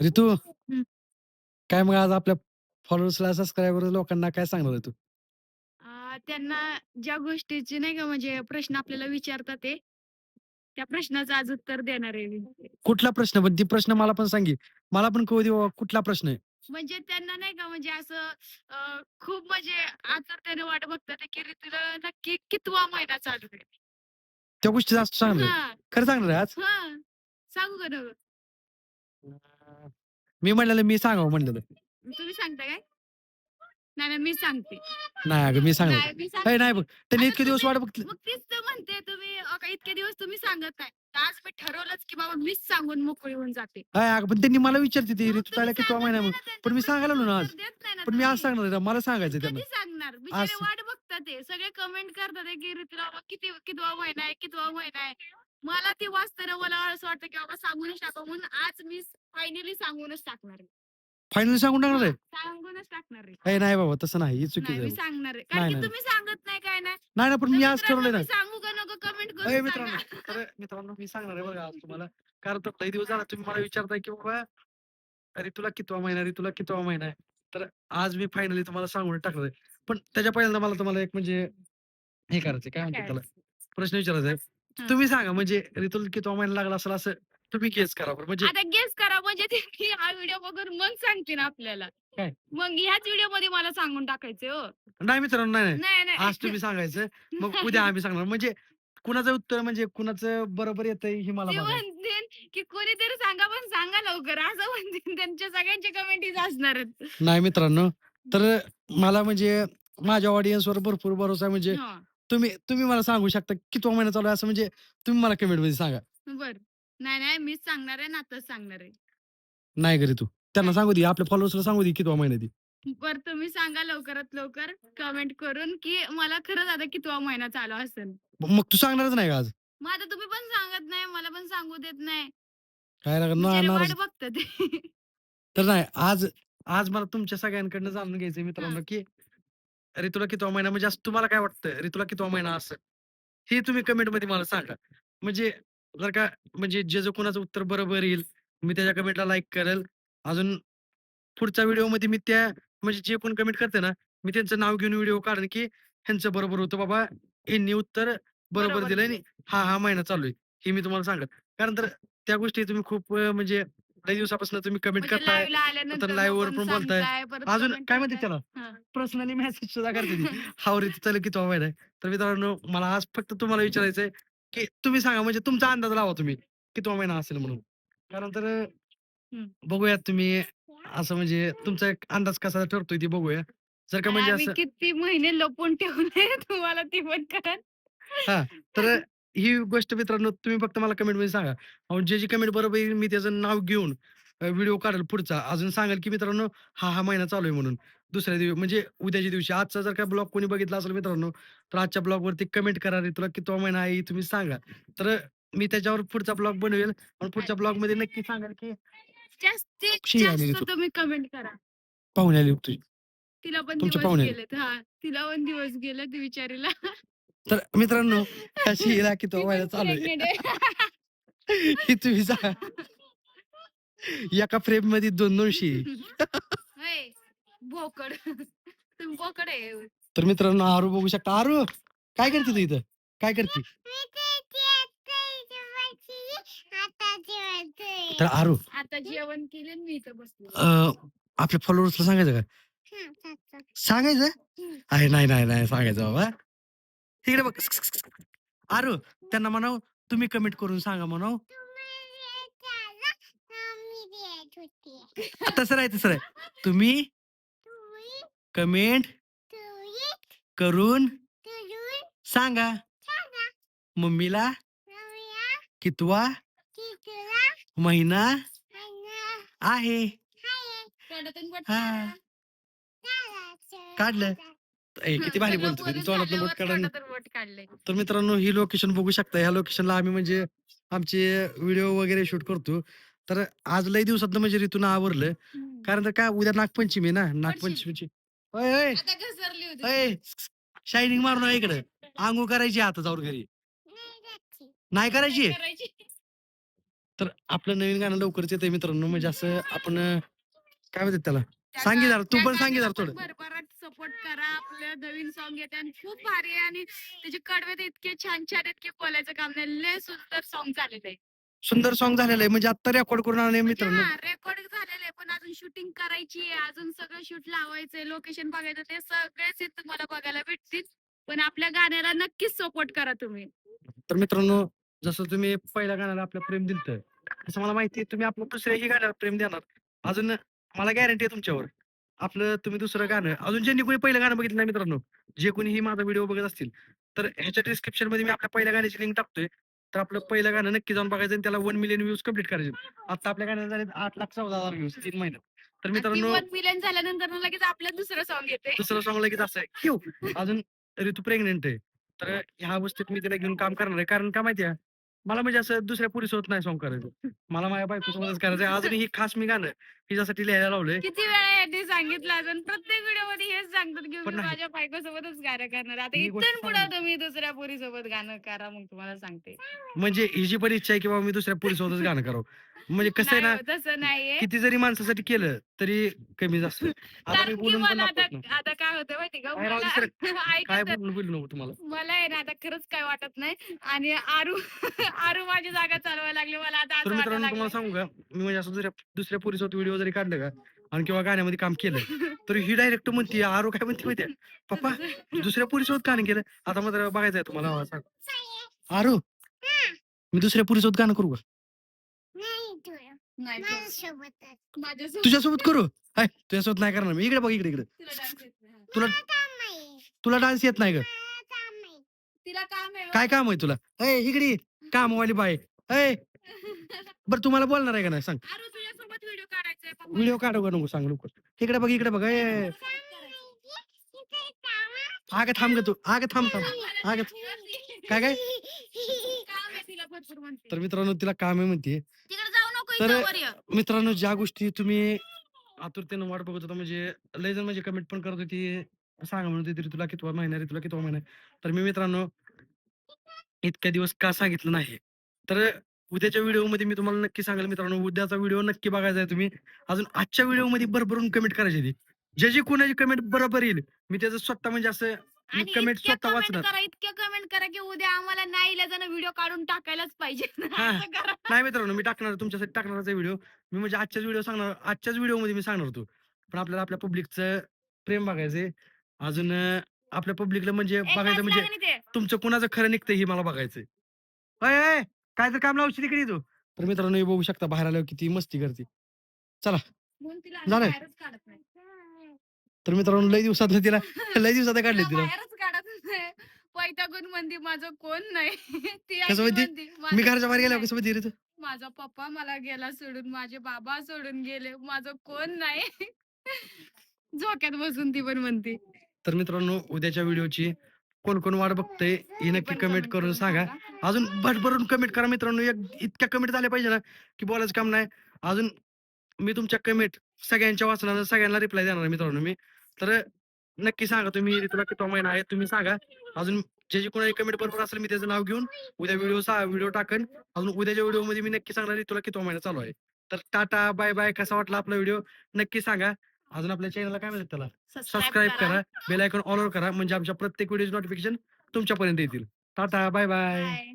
ऋतू काय मग आज आपल्या फॉलोअर्सला सबस्क्रायबर लोकांना काय सांगणार आहे तू? त्यांना ज्या गोष्टीची नाही का म्हणजे प्रश्न आपल्याला विचारतात ते त्या प्रश्नाचं आज उत्तर देणार आहे मी. कुठला प्रश्न? पण ती प्रश्न मला पण सांगी मला पण कळू दे बाबा कुठला प्रश्न आहे. म्हणजे त्यांना नाही का म्हणजे असं अ, खूप म्हणजे आतुरतेने वाट बघतात की ऋतूला नक्की कितवा महिना चालू आहे? त्या गोष्टी जास्त सांगणार आहे. हा. खरं सांगणार आहे आज? हा. सांगू का? मी म्हणलेलं मी सांगावं म्हणलेलं तुम्ही सांगता काय? नाही नाही मी सांगते. नाही अगं मी सांगणार नाही, मी सांगते. नाही बघ त्यांनी आता इतके दिवस वाट बघतले. मग तीच तर म्हणते तुम्ही अ, का इतके दिवस तुम्ही सांगत नाही. तर आज मी ठरवलंच की बाबा मीच सांगून मोकळी होऊन जाते. अगं पण त्यांनी मला विचारते ती मग ऋतू तायला तुम्ही किती सांगत महिना नाही मग. ना त्यांच्या पण मी सांगायला लागलो ना आज. प्रश्नाचं उत्तर देत नाही ना पण मी आज तुम्ही. सांगणार आहे, मला सांगायचं त्यांना. कधी सांगणार? बिचारे असं. वाट बघतात ते. सगळे कमेंट करतात आहे की ऋतूला बाबा किती कितवा महिना आहे कितवा महिना आहे. मला ते वाचताना मला असं वाटतं की बाबा सांगूनच टाका म्हणून आज मी फायनली सांगूनच टाकणार आहे. फायनल सांगून टाकणार आहे? सांगूनच टाकणार आहे. नाही बाबा तसं नाही. हे नाही चुकीचं मी आहे सांगणार आहे. नाही, कारण की नाही. तुम्ही सांगत नाही काय नाही नाही ना पण तर मी आज मित्रांनो, ठरवलंय ना. मी सांगू का नको? कमेंट करून मित्रांनो सांगा. तर मित्रांनो मी सांगणार आहे बघा आज तुम्हाला. कारण तर लई दिवस झाला तुम्ही मला विचारताय की बाबा अरे तुला कितवा महिना रे तुला कितवा महिना आहे? तर आज मी फायनली तुम्हाला सांगून टाकणार आहे. पण त्याच्या पहिल्यांदा मला तुम्हाला एक म्हणजे हे करायचं काय म्हणतात त्याला? प्रश्न विचारायचा आहे. हा. तुम्ही सांगा म्हणजे ऋतूला कितवा महिना लागला असेल? असं तुम्ही गेस करा बरं. म्हणजे आता गेस करा म्हणजे हा व्हिडिओ बघून मग सांगते ना आपल्याला. काय? मग ह्याच व्हिडिओमध्ये मला सांगून टाकायचे हो. नाही मित्रांनो नाही नाही. नाही नाही. आज तुम्ही सांगायचं मग उद्या आम्ही सांगणार. म्हणजे कुणाचं उत्तर म्हणजे कुणाचं बरोबर येतंय हे मला ते बघायचं. म्हणतील की कोणीतरी सांगा पण सांगा लवकर. असं म्हणतील त्यांच्या सगळ्यांचे कमेंट असणार. नाही मित्रांनो तर मला म्हणजे माझ्या ऑडियन्सवर भरपूर भरोसा आहे. म्हणजे हा, तुम्ही तुम्ही मला सांगू शकता कितवा महिना चालू आहे असं म्हणजे तुम्ही मला कमेंटमध्ये सांगा. बर. नाही नाही. मीच सांगणार आहे ना आताच सांगणार आहे. नाही घरी तू. त्यांना सांगू दे आपल्या फॉलोअर्सला सांगू दे कितवा महिना ती. बर तुम्ही सांगा लवकरात लवकर कमेंट करून की मला खरंच आता कितवा महिना चालू असेल. मग तू सांगणारच नाही का आज? मग आता तुम्ही पण सांगत नाही मला पण सांगू देत नाही. काय बिचारे ना वाट बघतात तर नाही आज आज मला तुमच्या सगळ्यांकडनं जाणून घ्यायचंय मित्रांनो की ऋतूला कितवा महिना म्हणजे असं तुम्हाला काय वाटतं ऋतूला कितवा महिना असं? हे तुम्ही कमेंटमध्ये मला सांगा. म्हणजे जर का म्हणजे जे जो कोणाचं उत्तर बरोबर येईल मी त्याच्या कमेंटला लाईक करेल अजून पुढच्या व्हिडिओमध्ये मी त्या म्हणजे जे कोण कमेंट करते ना मी त्यांचं नाव घेऊन व्हिडिओ काढेन की ह्यांचं बरोबर होतं बाबा यांनी उत्तर बरोबर बरोबर दिलंय दिलंय. आणि हा हा महिना चालू आहे हे मी तुम्हाला सांगत कारण तर त्या गोष्टी तुम्ही खूप अं, म्हणजे काही दिवसापासून तुम्ही कमेंट म्हणजे करताय live ला आल्यानंतर live वर पण पण बोलताय. सांगताय, परत अजून काय म्हणते करताय. त्याला हा. पर्सनली मेसेज सुद्धा करते ती हा रे चालू किती माहिती आहे तर मित्रांनो मला आज फक्त तुम्हाला विचारायचंय की तुम्ही सांगा म्हणजे तुमचा अंदाज लावा तुम्ही कितवा महिना असेल म्हणून कारण तर. बघूयात तुम्ही असं म्हणजे तुमचा एक अंदाज कसा ठरतोय ते बघूया. जर का आणि म्हणजे आम्ही असं किती महिने लपून ठेवले तुम्हाला ती पण कळत तर ही गोष्ट मित्रांनो तुम्ही फक्त मला कमेंटमध्ये सांगा. अहो, जे जी कमेंट बरोबर येईल मी त्याचं नाव घेऊन व्हिडिओ काढेल पुढचा. अजून सांगाल की मित्रांनो हा हा महिना चालू आहे म्हणून. दुसऱ्या दिवशी म्हणजे उद्याच्या दिवशी. आजचा जर का ब्लॉग कोणी बघितला असेल मित्रांनो तर आजच्या ब्लॉग वरती कमेंट करा रे तुला कितवा महिना आहे हे तुम्ही सांगा. तर मी त्याच्यावर पुढचा ब्लॉग बनवेल. आणि पुढच्या ब्लॉगमध्ये नक्की सांगाल की जास्तीत आलेली जास्त तू. तुम्ही कमेंट करा. पाहुणे आली तिला पण दिवस पाहुणे. गेलेत. हा तिला पण दिवस गेले ती विचारीला तर मित्रांनो अशी ती चालू आहे. हे तुम्ही सांगा एका फ्रेममध्ये दोन दोनशे. बोकड. तुम्ही बोकड आहे. तर मित्रांनो आरू बघू शकता. आरू काय करते तू इथं? काय करते? तर आरू. आता जेवण केले मी इथं बसलो. अं, आपल्या फॉलोअर्सला सांगायचं का? सांगायचं? अरे नाही नाही नाही सांगायचं बाबा. तिकडे बघ. आरू त्यांना म्हणाव तुम्ही कमेंट करून सांगा म्हणाव. तसं नाही तसं नाही. तुम्ही कमेंट करून सांगा. मम्मीला कितवा महिना आहे. हा. काढा. काढलं. ए, किती भारी बोलतो झाल्यावर बोट काढून तर मित्रांनो ही लोकेशन बघू शकता. ह्या लोकेशनला आम्ही म्हणजे आमचे व्हिडिओ वगैरे शूट करतो. तर आज लई दिवसात म्हणजे ऋतून आवरलं. कारण तर काय उद्या नागपंचमी आहे ना नागपंचमीची. ओय ओय. आता घसरली होती. ओय. शायनिंग मारून इकडे. आंघोळ करायची आता जाऊन घरी. नाही करायची? करायची. तर आपलं नवीन गाणं लवकरच येतंय मित्रांनो. म्हणजे असं आपण अं, काय म्हणतात त्याला? सांगी जरा, तू पण सांगी जरा थोडं. सपोर्ट करा. आपलं नवीन सॉन्ग येते आणि खूप भारी आहे आणि त्याचे कडवे तर इतके छान छान आहेत की बोलायचं काम नाही. लय सुंदर सॉन्ग झालेलं आहे. सुंदर सॉन्ग झालेलं आहे. म्हणजे आता रेकॉर्ड करून आणले मित्रांनो. रेकॉर्ड झालेलं आहे. पण अजून शूटिंग करायची आहे. अजून सगळं शूट लावायचंय. लोकेशन बघायचं ते सगळे सीन तुम्हाला बघायला भेटतील. पण आपल्या गाण्याला नक्कीच सपोर्ट करा तुम्ही. तर मित्रांनो जसं तुम्ही पहिल्या गाण्याला आपलं प्रेम दिलं तसं मला माहिती आहे तुम्ही आपलं दुसऱ्याही गाण्याला प्रेम देणार. अजून मला गॅरंटी आहे तुमच्यावर. आपलं तुम्ही दुसरं गाणं अजून ज्यांनी कोणी पहिलं गाणं बघितलं नाही मित्रांनो जे कोणी ही माझा व्हिडिओ बघत असतील तर ह्याच्या डिस्क्रिप्शनमध्ये मी आपल्या पहिल्या गाण्याची लिंक टाकतोय. तर आपलं पहिलं गाणं नक्की जाऊन बघायचं आणि त्याला वन मिलियन व्ह्यूज कंप्लीट करायचे. आता आपल्या गाण्याला झाले आठ लाख चौदा हजार व्ह्यूज तीन महिन्यात तर मित्रांनो वन मिलियन झाल्यानंतर लगेच आपलं दुसरं सॉन्ग येते दुसरं सॉंग लगेच असं आहे. क्यू अजून ऋतू प्रेग्नेंट आहे. तर ह्या गोष्टीत मी तिला घेऊन काम करणार आहे. कारण का माहितीये मला म्हणजे असं दुसऱ्या पुरुषसोबत नाही सॉंग करायचं. मला माझ्या बायकोसोबतच करायचं. अजून ही खास मी गाणं हिच्यासाठी लिहायला लावलंय. किती वेळा यांनी सांगितलं अजून? प्रत्येक व्हिडिओमध्ये हेच सांगतात की पण मी नाही. माझ्या बायको सोबतच गाणं करणार. आता गोष्ट इथून पुढे. तुम्ही दुसऱ्या पोरी सोबत गाणं करा मग तुम्हाला सांगते. म्हणजे हिची पण इच्छा आहे की बाबा मी दुसऱ्या पुरुषसोबतच गाणं करावं. म्हणजे कसं आहे नाही ना हो, तसं नाहीये. किती जरी माणसासाठी केलं तरी कमी जास्त. आता मी कारण की बोलून पण मला आता दाखवत नाही. आता काय होतं माहिती का? काय मला- काय तर, बोलू नको तुम्हाला? मला आहे ना आता खरंच काय वाटत नाही. आणि आरू आरू माझी जागा चालवायला लागली मला आता तर असं वाटायला मित्रांनो तुम्हाला लागलं सांगू का? मी म्हणजे असं दुसऱ्या दुसऱ्या पुरुषसोबत व्हिडिओ जरी काढलं का आणि किंवा गाण्यामध्ये काम केलं तर ही डायरेक्ट म्हणते आरो काय म्हणते माहितीये? पप्पा तू दुसऱ्या पुरुषसोबत गाणं केलं. आता मात्र बघायचं आहे तुम्हाला हा, सांग. आरो मी दुसऱ्या पुरुषसोबत गाणं करू का? तुझ्यासोबत करू? हाय तुझ्यासोबत नाही करणार मी. इकडे बघ इकडे इकडे. तिला dance येत नाही. तुला डान्स येत नाही ग काम आहे तिला काम आहे काय काम आहे तुला? अय इकडे. कामवाली बाय अय बरं तुम्हाला बोलणार आहे का नाही? सांग. व्हिडिओ काढू का नको सांग लवकर? इकडे बघ इकडे बघ अय आगे थांब ग तू आगे थांब थांब. आगे काय काय? तर मित्रांनो तिला काम आहे म्हणते. तर-. मित्रांनो ज्या गोष्टी तुम्ही आतुरतेनं वाट बघत होता म्हणजे लय जण म्हणजे कमेंट पण करत होती सांगा म्हणत होती तुला कितवा महिना रे तुला कितवा महिना आहे?" तर मी मित्रांनो इतक्या दिवस का सांगितलं नाही. तर उद्याच्या व्हिडिओमध्ये मी तुम्हाला नक्की सांगेल मित्रांनो उद्याचा व्हिडिओ नक्की बघायचा आहे तुम्ही. अजून आजच्या व्हिडिओमध्ये भरभरून कमेंट करायची ती. ज्याची कोणाची कमेंट बरोबर येईल मी त्याचं स्वतः म्हणजे असं मी आणि कमेंट इतक्या स्वतः वाचणार. करा इतक्या कमेंट करा की उद्या आम्हाला नाही व्हिडिओ काढून टाकायलाच पाहिजे. असं करा. नाही मित्रांनो मी टाकणार तुमच्यासाठी टाकणारच व्हिडिओ. मी म्हणजे आजच्याच व्हिडिओ सांगणार आजच्याच व्हिडिओमध्ये मी सांगणार होतो. पण आपल्याला आपल्या पब्लिकचं प्रेम बघायचंय. अजून अं, आपल्या पब्लिकला म्हणजे एक बघायचं वाजता म्हणजे ते. तुमचं कुणाचं खरं निघतंय हे मला बघायचंय. अय अय! काय तर काम लावशी तिकडे तू तर मित्रांनो हे बघू शकता बाहेर आल्यावर किती मस्ती करते म्हणून तिला आम्ही झालंय? बाहेरच काढत नाही. तर मित्रांनो लय दिवसात तिला लय दिवसात काढले तिला तिला बाहेरच काढत नाही वैतागून म्हणती माझं कोण नाही ती कसं म्हणती? मी "माझं घरच्या कोण बाहेर गेल्यावर नाही. कसं माहिती रे तू? माझा पप्पा मला गेला सोडून माझे बाबा सोडून गेले माझं कोण नाही झोक्यात बसून ती पण म्हणते तर मित्रांनो उद्याच्या व्हिडिओची कोण कोण वाट बघतंय हे नक्की कमेंट करून सांगा. अजून भरभरून कमेंट करा मित्रांनो. एक इतक्या कमेंट झाल्या पाहिजे ना की बोलायचं काम नाही. अजून मी तुमच्या कमेंट सगळ्यांच्या वाचनानं सगळ्यांना रिप्लाय देणार आहे मित्रांनो मी. तर नक्की सांगा तुम्ही तुला किती महिना आहे तुम्ही सांगा. अजून जे जे कोणाची कमेंट बरोबर असेल मी त्याचं नाव घेऊन उद्या व्हिडिओ व्हिडिओ टाकन. अजून उद्याच्या व्हिडिओमध्ये मी नक्की सांगणार आहे तुला किती महिना चालू आहे. तर टाटा बाय बाय कसा वाटला आपला व्हिडिओ नक्की सांगा. अजून आपल्या चॅनलला काय म्हणतात त्याला? सबस्क्राईब करा. बेल आयकॉन ऑन करा म्हणजे आमच्या प्रत्येक व्हिडिओचे नोटिफिकेशन तुमच्यापर्यंत येतील. Tata bye bye.